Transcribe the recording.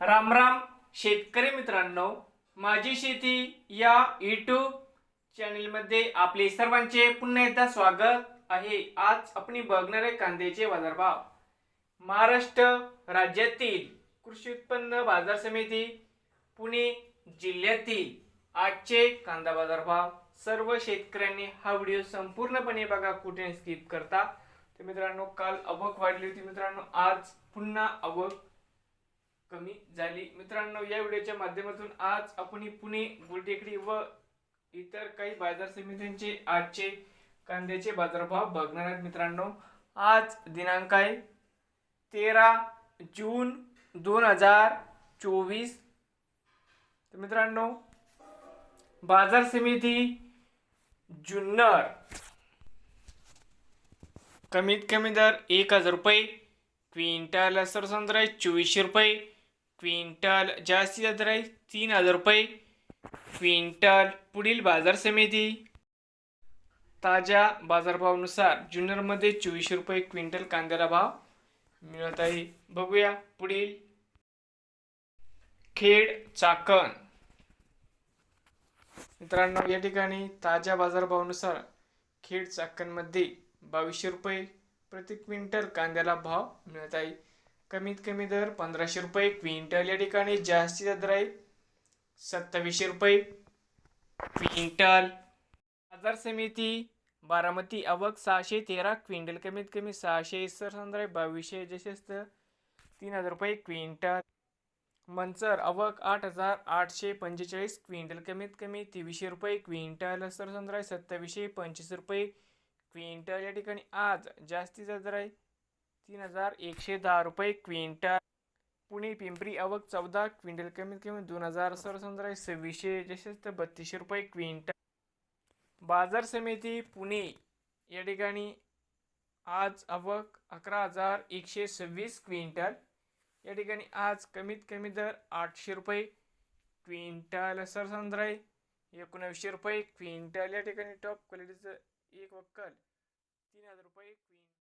राम राम शेतकरी मित्रांनो माझी शेती या यूट्यूब चॅनलमध्ये आपले सर्वांचे पुन्हा एकदा स्वागत आहे. आज आपण बघणार आहे कांद्याचे बाजारभाव. महाराष्ट्र राज्यातील कृषी उत्पन्न बाजार समिती पुणे जिल्ह्यातील आजचे कांदा बाजारभाव. सर्व शेतकऱ्यांनी हा व्हिडिओ संपूर्णपणे बघा कुठे स्किप करता. तर मित्रांनो काल आवक वाढली होती मित्रांनो आज पुन्हा आवक कमी झाली. मित्रांनो या व्हिडिओच्या माध्यमातून आज आपण ही पुणे गुलटेकडी व इतर काही बाजार समित्यांचे आजचे कांद्याचे बाजारभाव बघणार आहेत मित्रांनो. आज दिनांक आहे तेरा जून दोन हजार चोवीस. तर मित्रांनो बाजार समिती जुन्नर. कमीत कमी दर एक हजार रुपये क्विंटल सरसंद्र आहे चोवीसशे रुपये. क्विंटल जास्तीत दर आहे तीन हजार रुपये. क्विंटल पुढील बाजार समिती. ताज्या बाजारभावानुसार जुन्नरमध्ये चोवीसशे रुपये क्विंटल कांद्याला भाव मिळत आहे. बघूया पुढील. खेड चाकण. मित्रांनो या ठिकाणी ताज्या बाजारभावानुसार खेड चाकणमध्ये बावीसशे रुपये प्रति क्विंटल कांद्याला भाव मिळत आहे. कमीत कमी दर पंधराशे रुपये क्विंटल या ठिकाणी जास्तीचा दर आहे सत्तावीसशे रुपये. क्विंटल. बाजार समिती बारामती आवक सहाशे तेरा क्विंटल कमीत कमी सहाशे सरसंद्र आहे बावीसशे जसेच तीन हजार रुपये क्विंटल. मंचर आवक आठ हजार आठशे पंचेचाळीस क्विंटल कमीत कमी तेवीसशे रुपये क्विंटल सरसंद्र आहे सत्तावीसशे पंचवीस रुपये. क्विंटल या ठिकाणी आज जास्तीचा दर आहे तीन हजार एकशे दहा रुपये क्विंटल. पुणे पिंपरी आवक चौदा क्विंटल. कमीत कमी दोन हजार सर आहे सव्वीसशे जसेच तर बत्तीसशे रुपये क्विंटल. बाजार समिती पुणे. या ठिकाणी आज आवक अकरा हजार एकशे सव्वीस क्विंटल. या ठिकाणी आज कमीत कमी दर आठशे रुपये क्विंटल. सर आहे एकोणावीसशे रुपये क्विंटल. या ठिकाणी टॉप क्वालिटीचं एक वक्कल तीन हजार रुपये क्विंटल.